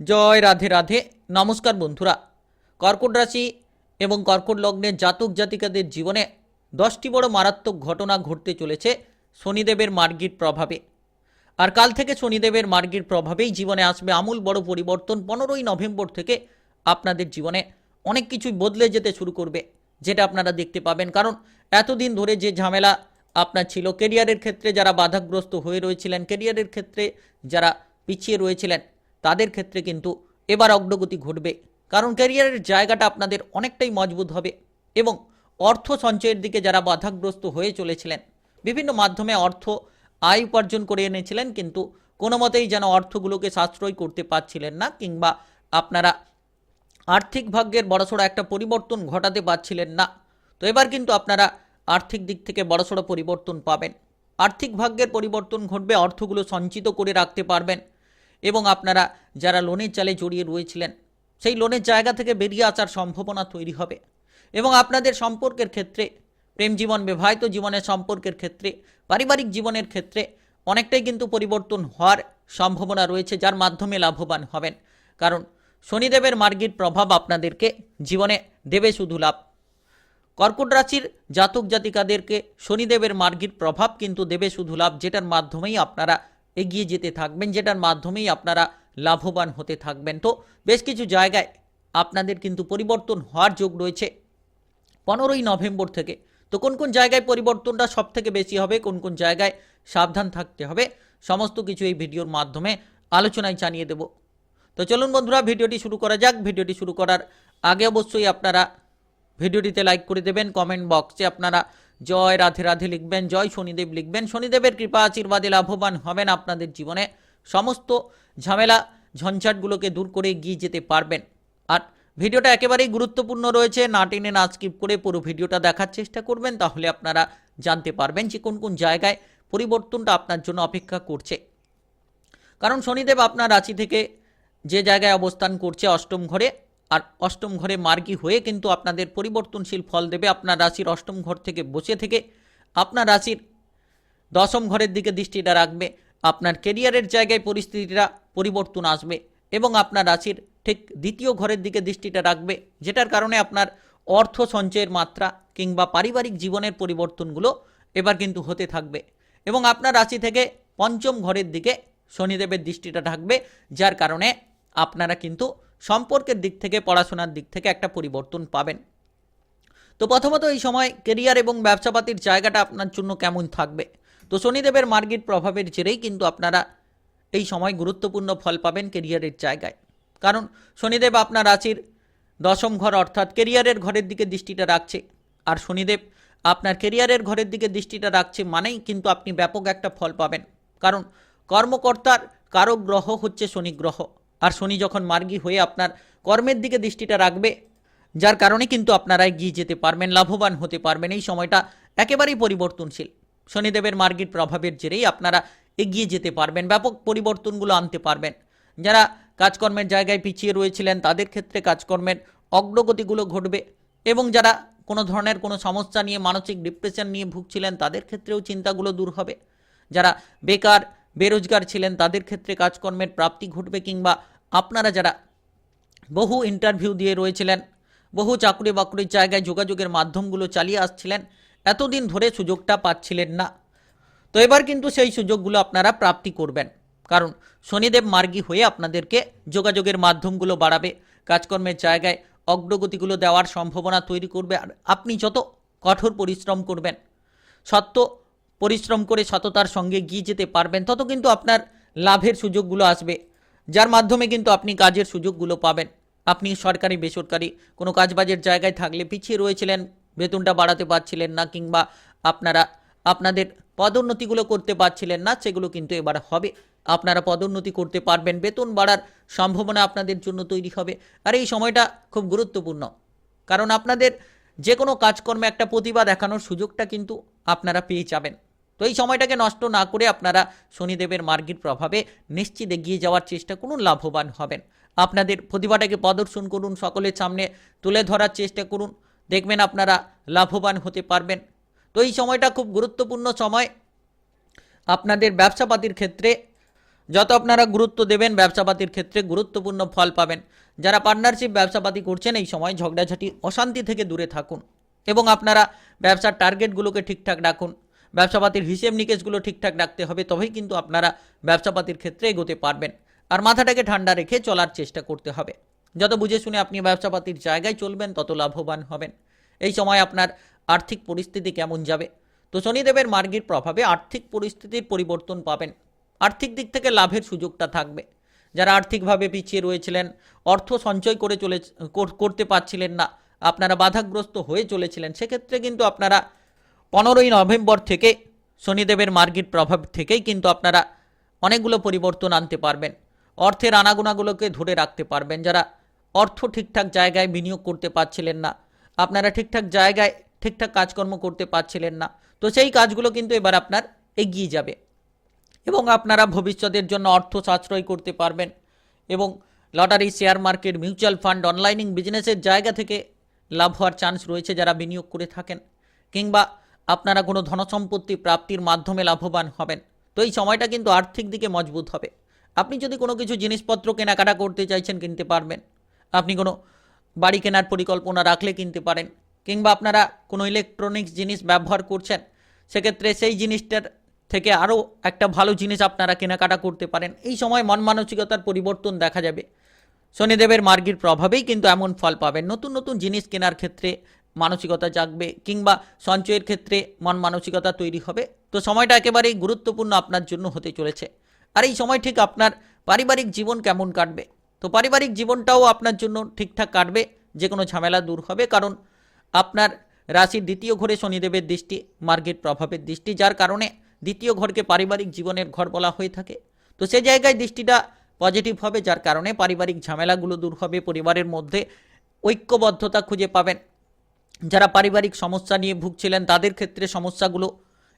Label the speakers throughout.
Speaker 1: জয় রাধে রাধে, নমস্কার বন্ধুরা। কর্কট রাশি এবং কর্কট লগ্নের জাতক জাতিকাদের জীবনে দশটি বড় মারাত্মক ঘটনা ঘটতে চলেছে শনিদেবের মার্গির প্রভাবে। আর কাল থেকে শনিদেবের মার্গির প্রভাবেই জীবনে আসবে আমূল বড় পরিবর্তন পনেরোই নভেম্বর থেকে আপনাদের জীবনে অনেক কিছুই বদলে যেতে শুরু করবে, যেটা আপনারা দেখতে পাবেন। কারণ এতদিন ধরে যে ঝামেলা আপনার ছিল, কেরিয়ারের ক্ষেত্রে যারা বাধাগ্রস্ত হয়ে রয়েছিলেন, কেরিয়ারের ক্ষেত্রে যারা পিছিয়ে রয়েছিলেন তাদের ক্ষেত্রে কিন্তু এবার অগ্রগতি ঘটবে। কারণ ক্যারিয়ারের জায়গাটা আপনাদের অনেকটাই মজবুত হবে এবং অর্থ সঞ্চয়ের দিকে যারা বাধাগ্রস্ত হয়ে চলেছিলেন, বিভিন্ন মাধ্যমে অর্থ আয় উপার্জন করে এনেছিলেন কিন্তু কোনো মতেই যেন অর্থগুলোকে সাশ্রয় করতে পারছিলেন না কিংবা আপনারা আর্থিক ভাগ্যের বড়সড় একটা পরিবর্তন ঘটাতে পারছিলেন না। তো এবার কিন্তু আপনারা আর্থিক দিক থেকে বড়সড় পরিবর্তন পাবেন। আর্থিক ভাগ্যের পরিবর্তন ঘটবে, অর্থগুলো সঞ্চিত করে রাখতে পারবেন। এবং আপনারা যারা লোনের চালে জড়িয়ে রয়েছিলেন, সেই লোনের জায়গা থেকে বেরিয়ে আসার সম্ভাবনা তৈরি হবে। এবং আপনাদের সম্পর্কের ক্ষেত্রে, প্রেম জীবন, বিবাহিত জীবনের সম্পর্কের ক্ষেত্রে, পারিবারিক জীবনের ক্ষেত্রে অনেকটাই কিন্তু পরিবর্তন হওয়ার সম্ভাবনা রয়েছে, যার মাধ্যমে লাভবান হবেন। কারণ শনিদেবের মার্গির প্রভাব আপনাদেরকে জীবনে দেবে শুধু লাভ। কর্কট রাশির জাতক জাতিকাদেরকে শনিদেবের মার্গির প্রভাব কিন্তু দেবে শুধু লাভ, যেটার মাধ্যমেই আপনারা এগিয়ে যেতে থাকবেন, যেটার মাধ্যমেই আপনারা লাভবান হতে থাকবেন। তো বেশ কিছু জায়গায় আপনাদের কিন্তু পরিবর্তন হওয়ার যোগ রয়েছে। পনেরোই নভেম্বর থেকে, তো কোন কোন জায়গায় পরিবর্তনটা সব থেকে বেশি হবে, কোন কোন জায়গায় সাবধান থাকতে হবে, সমস্ত কিছু এই ভিডিওর মাধ্যমে আলোচনায় জানিয়ে দেব। তো চলুন বন্ধুরা, ভিডিওটি শুরু করা যাক। ভিডিওটি শুরু করার আগে অবশ্যই আপনারা ভিডিওটিতে লাইক করে দেবেন, কমেন্ট বক্সে আপনারা জয় রাধে রাধে লিখবেন, জয় শনিদেব লিখবেন। শনিদেবের কৃপা, আশীর্বাদে লাভবান হবেন আপনাদের জীবনে। সমস্ত ঝামেলা, ঝঞ্ঝাটগুলোকে দূর করে এগিয়ে যেতে পারবেন। আর ভিডিওটা একেবারেই গুরুত্বপূর্ণ রয়েছে, না টেনে, না স্কিপ করে পুরো ভিডিওটা দেখার চেষ্টা করবেন, তাহলে আপনারা জানতে পারবেন যে কোন কোন জায়গায় পরিবর্তনটা আপনার জন্য অপেক্ষা করছে। কারণ শনিদেব আপনার রাশি থেকে যে জায়গায় অবস্থান করছে অষ্টম ঘরে আর অষ্টম ঘরে মার্গী হয়ে কিন্তু আপনাদের পরিবর্তনশীল ফল দেবে আপনার রাশির অষ্টম ঘর থেকে বসে থেকে। আপনার রাশির দশম ঘরের দিকে দৃষ্টিটা রাখবে। আপনার কেরিয়ারের জায়গায় পরিস্থিতিটা, পরিবর্তন আসবে এবং আপনার রাশির ঠিক দ্বিতীয় ঘরের দিকে দৃষ্টিটা রাখবে, যেটার কারণে আপনার অর্থ সঞ্চয়ের মাত্রা কিংবা পারিবারিক জীবনের পরিবর্তনগুলো এবার কিন্তু হতে থাকবে এবং আপনার রাশি থেকে পঞ্চম ঘরের দিকে শনিদেবের দৃষ্টিটা থাকবে, যার কারণে আপনারা কিন্তু সম্পর্কের দিক থেকে, পড়াশোনার দিক থেকে একটা পরিবর্তন পাবেন। তো প্রথমত এই সময় কেরিয়ার এবং ব্যবসাপাতির জায়গাটা আপনার জন্য কেমন থাকবে? তো শনিদেবের মার্গির প্রভাবের জেরেই কিন্তু আপনারা এই সময় গুরুত্বপূর্ণ ফল পাবেন কেরিয়ারের জায়গায়। কারণ শনিদেব আপনার রাশির দশম ঘর অর্থাৎ কেরিয়ারের ঘরের দিকে দৃষ্টিটা রাখছে। আর শনিদেব আপনার কেরিয়ারের ঘরের দিকে দৃষ্টিটা রাখছে মানেই কিন্তু আপনি ব্যাপক একটা ফল পাবেন। কারণ কর্মকর্তার কারক গ্রহ হচ্ছে শনি গ্রহ। আর শনি যখন মার্গী হয়ে আপনার কর্মের দিকে দৃষ্টিটা রাখবে, যার কারণে কিন্তু আপনারা এগিয়ে যেতে পারবেন, লাভবান হতে পারবেন। এই সময়টা একেবারেই পরিবর্তনশীল। শনিদেবের মার্গীর প্রভাবের জেরেই আপনারা এগিয়ে যেতে পারবেন, ব্যাপক পরিবর্তনগুলো আনতে পারবেন। যারা কাজকর্মের জায়গায় পিছিয়ে রয়েছিলেন, তাদের ক্ষেত্রে কাজকর্মের অগ্রগতিগুলো ঘটবে এবং যারা কোনো ধরনের কোনো সমস্যা নিয়ে, মানসিক ডিপ্রেশন নিয়ে ভুগছিলেন, তাদের ক্ষেত্রেও চিন্তাগুলো দূর হবে। যারা বেকার বেরোজগার ছিলেন, তাদের ক্ষেত্রে কাজকর্মের প্রাপ্তি ঘটবে কিংবা আপনারা যারা বহু ইন্টারভিউ দিয়ে রয়েছিলেন, বহু চাকরি বাকরির জায়গায় যোগাযোগের মাধ্যমগুলো চালিয়ে আসছিলেন, এতদিন ধরে সুযোগটা পাচ্ছিলেন না। তো এবার কিন্তু সেই সুযোগগুলো আপনারা প্রাপ্তি করবেন। কারণ শনিদেব মার্গী হয়ে আপনাদেরকে যোগাযোগের মাধ্যমগুলো বাড়াবে, কাজকর্মের জায়গায় অগ্রগতিগুলো দেওয়ার সম্ভাবনা তৈরি করবে, আর আপনি যত কঠোর পরিশ্রম করবেন সত্য পরিশ্রম করে সততার সঙ্গে গিয়ে যেতে পারবেন, তত কিন্তু আপনার লাভের সুযোগগুলো আসবে। যার মাধ্যমে কিন্তু আপনি কাজের সুযোগগুলো পাবেন। আপনি সরকারি, বেসরকারি কোনো কাজবাজের জায়গায় থাকলে পিছিয়ে রয়েছিলেন, বেতনটা বাড়াতে পারছিলেন না কিংবা আপনারা, আপনাদের পদোন্নতিগুলো করতে পারছিলেন না, সেগুলো কিন্তু এবার হবে। আপনারা পদোন্নতি করতে পারবেন, বেতন বাড়ার সম্ভাবনা আপনাদের জন্য তৈরি হবে। আর এই সময়টা খুব গুরুত্বপূর্ণ। কারণ আপনাদের যে কোনো কাজকর্মে একটা প্রতিভা দেখানোর সুযোগটা কিন্তু আপনারা পেয়ে যাবেন। তো এই সময়টাকে নষ্ট না করে আপনারা শনিদেবের মার্গের প্রভাবে নিশ্চিত এগিয়ে যাওয়ার চেষ্টা করুন, লাভবান হবেন। আপনাদের প্রতিভাটাকে প্রদর্শন করুন, সকলের সামনে তুলে ধরার চেষ্টা করুন। দেখবেন আপনারা লাভবান হতে পারবেন। তো এই সময়টা খুব গুরুত্বপূর্ণ সময়। আপনাদের ব্যবসাপাতির ক্ষেত্রে যত আপনারা গুরুত্ব দেবেন, ব্যবসাপাতির ক্ষেত্রে গুরুত্বপূর্ণ ফল পাবেন। যারা পার্টনারশিপ ব্যবসাপাতি করছেন, এই সময় ঝগড়াঝাটি অশান্তি থেকে দূরে থাকুন এবং আপনারা ব্যবসার টার্গেটগুলোকে ঠিকঠাক রাখুন। ব্যবসাপাতির হিসেব নিকেশগুলো ঠিকঠাক রাখতে হবে, তবেই কিন্তু আপনারা ব্যবসাপাতির ক্ষেত্রে এগোতে পারবেন। আর মাথাটাকে ঠান্ডা রেখে চলার চেষ্টা করতে হবে। যত বুঝে শুনে আপনি ব্যবসাপাতির জায়গায় চলবেন, তত লাভবান হবেন। এই সময় আপনার আর্থিক পরিস্থিতি কেমন যাবে? তো শনিদেবের মার্গীর প্রভাবে আর্থিক পরিস্থিতির পরিবর্তন পাবেন। আর্থিক দিক থেকে লাভের সুযোগটা থাকবে। যারা আর্থিকভাবে পিছিয়ে রয়েছিলেন, অর্থ সঞ্চয় করে চলে করতে পারছিলেন না, আপনারা বাধাগ্রস্ত হয়ে চলেছিলেন, সেক্ষেত্রে কিন্তু আপনারা পনেরোই নভেম্বর থেকে শনিদেবের মার্গীর প্রভাব থেকেই কিন্তু আপনারা অনেকগুলো পরিবর্তন আনতে পারবেন। অর্থের আনাগোনাগুলোকে ধরে রাখতে পারবেন। যারা অর্থ ঠিকঠাক জায়গায় বিনিয়োগ করতে পারছিলেন না, আপনারা ঠিকঠাক জায়গায় ঠিকঠাক কাজকর্ম করতে পারছিলেন না, তো সেই কাজগুলো কিন্তু এবার আপনার এগিয়ে যাবে এবং আপনারা ভবিষ্যতের জন্য অর্থ সাশ্রয় করতে পারবেন এবং lottery, share market, mutual fund, অনলাইনিং বিজনেসের জায়গা থেকে লাভ হওয়ার চান্স রয়েছে যারা বিনিয়োগ করে থাকেন কিংবা আপনারা কোনো ধনসম্পত্তি প্রাপ্তির মাধ্যমে লাভবান হবেন। তো এই সময়টা কিন্তু আর্থিক দিকে মজবুত হবে। আপনি যদি কোনো কিছু জিনিসপত্র কেনাকাটা করতে চাইছেন কিনতে পারবেন। আপনি কোনো বাড়ি কেনার পরিকল্পনা রাখলে কিনতে পারেন। কিংবা আপনারা কোনো ইলেকট্রনিক্স জিনিস ব্যবহার করছেন, সেক্ষেত্রে সেই জিনিসটার থেকে আরও একটা ভালো জিনিস আপনারা কেনাকাটা করতে পারেন। এই সময় মন মানসিকতার পরিবর্তন দেখা যাবে। শনিদেবের মার্গীর প্রভাবেই কিন্তু এমন ফল পাবেন। নতুন নতুন জিনিস কেনার ক্ষেত্রে মানসিকতা জাগবে কিংবা সঞ্চয়ের ক্ষেত্রে মন মানসিকতা তৈরি হবে। তো সময়টা একেবারেই গুরুত্বপূর্ণ আপনার জন্য হতে চলেছে। আর এই সময় ঠিক আপনার পারিবারিক জীবন কেমন কাটবে? তো পারিবারিক জীবনটাও আপনার জন্য ঠিকঠাক কাটবে যে কোনো ঝামেলা দূর হবে। কারণ আপনার রাশির দ্বিতীয় ঘরে শনিদেবের দৃষ্টি মার্গের প্রভাবের দৃষ্টি, যার কারণে দ্বিতীয় ঘরকে পারিবারিক জীবনের ঘর বলা হয়ে থাকে। তো সেই জায়গায় দৃষ্টিটা পজিটিভ হবে, যার কারণে পারিবারিক ঝামেলাগুলো দূর হবে, পরিবারের মধ্যে ঐক্যবদ্ধতা খুঁজে পাবেন। যারা পারিবারিক সমস্যা নিয়ে ভুগছিলেন, তাদের ক্ষেত্রে সমস্যাগুলো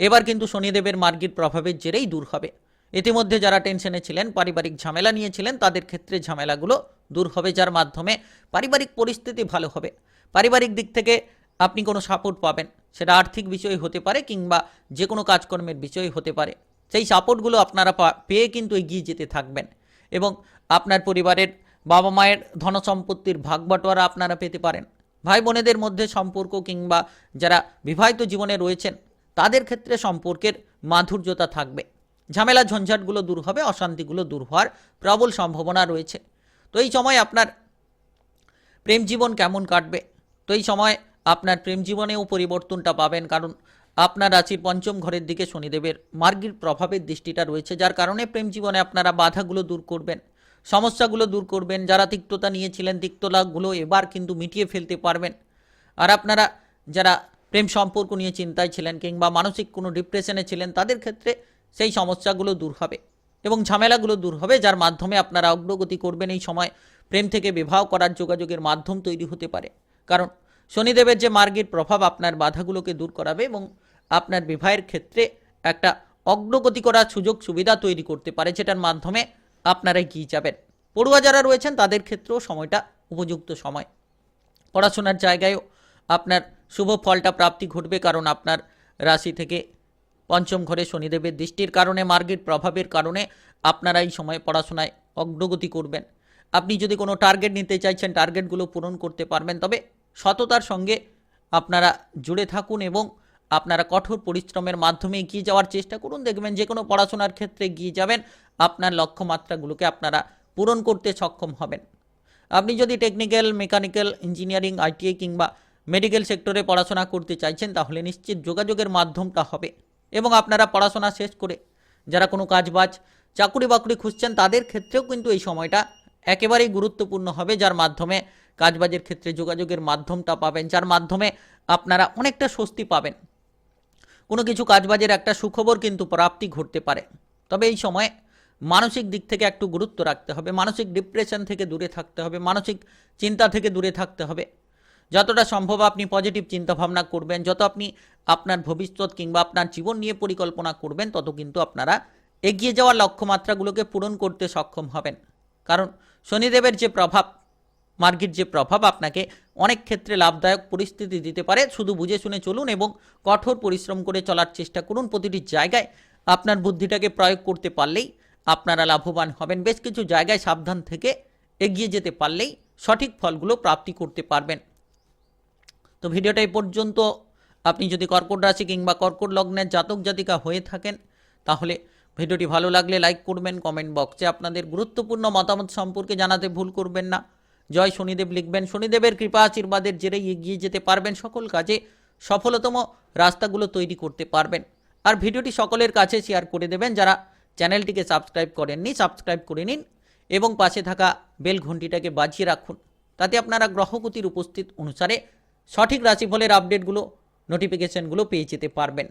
Speaker 1: এবার কিন্তু শনিদেবের মার্গের প্রভাবের জেরেই দূর হবে। ইতিমধ্যে যারা টেনশনে ছিলেন, পারিবারিক ঝামেলা নিয়েছিলেন তাদের ক্ষেত্রে ঝামেলাগুলো দূর হবে, যার মাধ্যমে পারিবারিক পরিস্থিতি ভালো হবে। পারিবারিক দিক থেকে আপনি কোনো সাপোর্ট পাবেন, সেটা আর্থিক বিষয় হতে পারে কিংবা যে কোনো কাজকর্মের বিষয় হতে পারে। সেই সাপোর্টগুলো আপনারা পেয়ে কিন্তু এগিয়ে যেতে থাকবেন এবং আপনার পরিবারের বাবা মায়ের ধনসম্পত্তির ভাগ বাটোয়ারা আপনারা পেতে পারেন। ভাই বোনেদের মধ্যে সম্পর্ক কিংবা যারা বিবাহিত জীবনে রয়েছেন, তাদের ক্ষেত্রে সম্পর্কের মাধুর্যতা থাকবে। ঝামেলা, ঝঞ্ঝাটগুলো দূর হবে, অশান্তিগুলো দূর হওয়ার প্রবল সম্ভাবনা রয়েছে। তো এই সময় আপনার প্রেম জীবন কেমন কাটবে? তো এই সময় আপনার প্রেম জীবনেও পরিবর্তনটা পাবেন, কারণ আপনার রাশির পঞ্চম ঘরের দিকে শনিদেবের মার্গীর প্রভাবের দৃষ্টিটা রয়েছে, যার কারণে প্রেম জীবনে আপনারা বাধাগুলো দূর করবেন। সমস্যাগুলো দূর করবেন, যারা তিক্ততা নিয়েছিলেন, তিক্ততাগুলো এবার কিন্তু মিটিয়ে ফেলতে পারবেন। আর আপনারা যারা প্রেম সম্পর্ক নিয়ে চিন্তায় ছিলেন কিংবা মানসিক কোনো ডিপ্রেশনে ছিলেন, তাদের ক্ষেত্রে সেই সমস্যাগুলো দূর হবে এবং ঝামেলাগুলো দূর হবে, যার মাধ্যমে আপনারা অগ্রগতি করবেন এই সময় প্রেম থেকে বিবাহ করার যোগাযোগের মাধ্যম তৈরি হতে পারে। কারণ শনিদেবের যে মার্গের প্রভাব, আপনার বাধাগুলোকে দূর করাবে এবং আপনার বিবাহের ক্ষেত্রে একটা অগ্রগতি করার সুযোগ সুবিধা তৈরি করতে পারে, যেটার মাধ্যমে আপনারা এগিয়ে যাবেন। পড়ুয়া যারা রয়েছেন, তাদের ক্ষেত্রেও সময়টা উপযুক্ত সময়। পড়াশোনার জায়গায়ও আপনার শুভ ফলটা প্রাপ্তি ঘটবে, কারণ আপনার রাশি থেকে পঞ্চম ঘরে শনিদেবের দৃষ্টির কারণে, মার্গের প্রভাবের কারণে আপনারা এই সময় পড়াশোনায় অগ্রগতি করবেন। আপনি যদি কোনো টার্গেট নিতে চাইছেন, টার্গেটগুলো পূরণ করতে পারবেন, তবে সততার সঙ্গে আপনারা জুড়ে থাকুন এবং আপনারা কঠোর পরিশ্রমের মাধ্যমে এগিয়ে যাওয়ার চেষ্টা করুন। দেখবেন যে কোনো পড়াশোনার ক্ষেত্রে এগিয়ে যাবেন। আপনার লক্ষ্যমাত্রাগুলোকে আপনারা পূরণ করতে সক্ষম হবেন। আপনি যদি টেকনিক্যাল মেকানিক্যাল ইঞ্জিনিয়ারিং আইটিআই কিংবা মেডিকেল সেক্টরে পড়াশোনা করতে চাইছেন, তাহলে নিশ্চিত যোগাযোগের মাধ্যমটা হবে এবং আপনারা পড়াশোনা শেষ করে যারা কোনো কাজবাজ, চাকুরি বাকরি খুঁজছেন, তাদের ক্ষেত্রেও কিন্তু এই সময়টা একেবারেই গুরুত্বপূর্ণ হবে, যার মাধ্যমে কাজবাজের ক্ষেত্রে যোগাযোগের মাধ্যমটা পাবেন, যার মাধ্যমে আপনারা অনেকটা স্বস্তি পাবেন। কোনো কিছু কাজবাজের একটা সুখবর কিন্তু প্রাপ্তি ঘটতে পারে। তবে এই সময় মানসিক দিক থেকে একটু গুরুত্ব রাখতে হবে, মানসিক ডিপ্রেশন থেকে দূরে থাকতে হবে, মানসিক চিন্তা থেকে দূরে থাকতে হবে। যতটা সম্ভব আপনি পজিটিভ চিন্তাভাবনা করবেন, যত আপনি আপনার ভবিষ্যৎ কিংবা আপনার জীবন নিয়ে পরিকল্পনা করবেন, তত কিন্তু আপনারা এগিয়ে যাওয়ার লক্ষ্যমাত্রাগুলোকে পূরণ করতে সক্ষম হবেন। কারণ শনিদেবের যে প্রভাব মার্গের যে প্রভাব আপনাকে অনেক ক্ষেত্রে লাভদায়ক পরিস্থিতি দিতে পারে, শুধু বুঝে শুনে চলুন এবং কঠোর পরিশ্রম করে চলার চেষ্টা করুন। প্রতিটি জায়গায় আপনার বুদ্ধিটাকে প্রয়োগ করতে পারলেই আপনারা লাভবান হবেন। বেশ কিছু জায়গায় সাবধান থেকে এগিয়ে যেতে পারলেই সঠিক ফলগুলো প্রাপ্তি করতে পারবেন। তো ভিডিওটা এই পর্যন্ত। আপনি যদি কর্কট রাশি কিংবা কর্কট লগ্নের জাতক জাতিকা হয়ে থাকেন, তাহলে ভিডিওটি ভালো লাগলে লাইক করবেন, কমেন্ট বক্সে আপনাদের গুরুত্বপূর্ণ মতামত সম্পর্কে জানাতে ভুল করবেন না। জয় শনিদেব লিখবেন। শনিদেবের কৃপা আশীর্বাদের জেরেই এগিয়ে যেতে পারবেন সকল কাজে। সফলতম রাস্তাগুলো তৈরি করতে পারবেন। আর ভিডিওটি সকলের কাছে শেয়ার করে দেবেন। যারা চ্যানেলটিকে সাবস্ক্রাইব করেননি সাবস্ক্রাইব করে নিন এবং পাশে থাকা বেল ঘন্টিটাকে বাজিয়ে রাখুন। তাতে আপনারা গ্রহগতির উপস্থিত অনুসারে সঠিক রাশিফলের আপডেটগুলো নোটিফিকেশনগুলো পেয়ে যেতে পারবেন।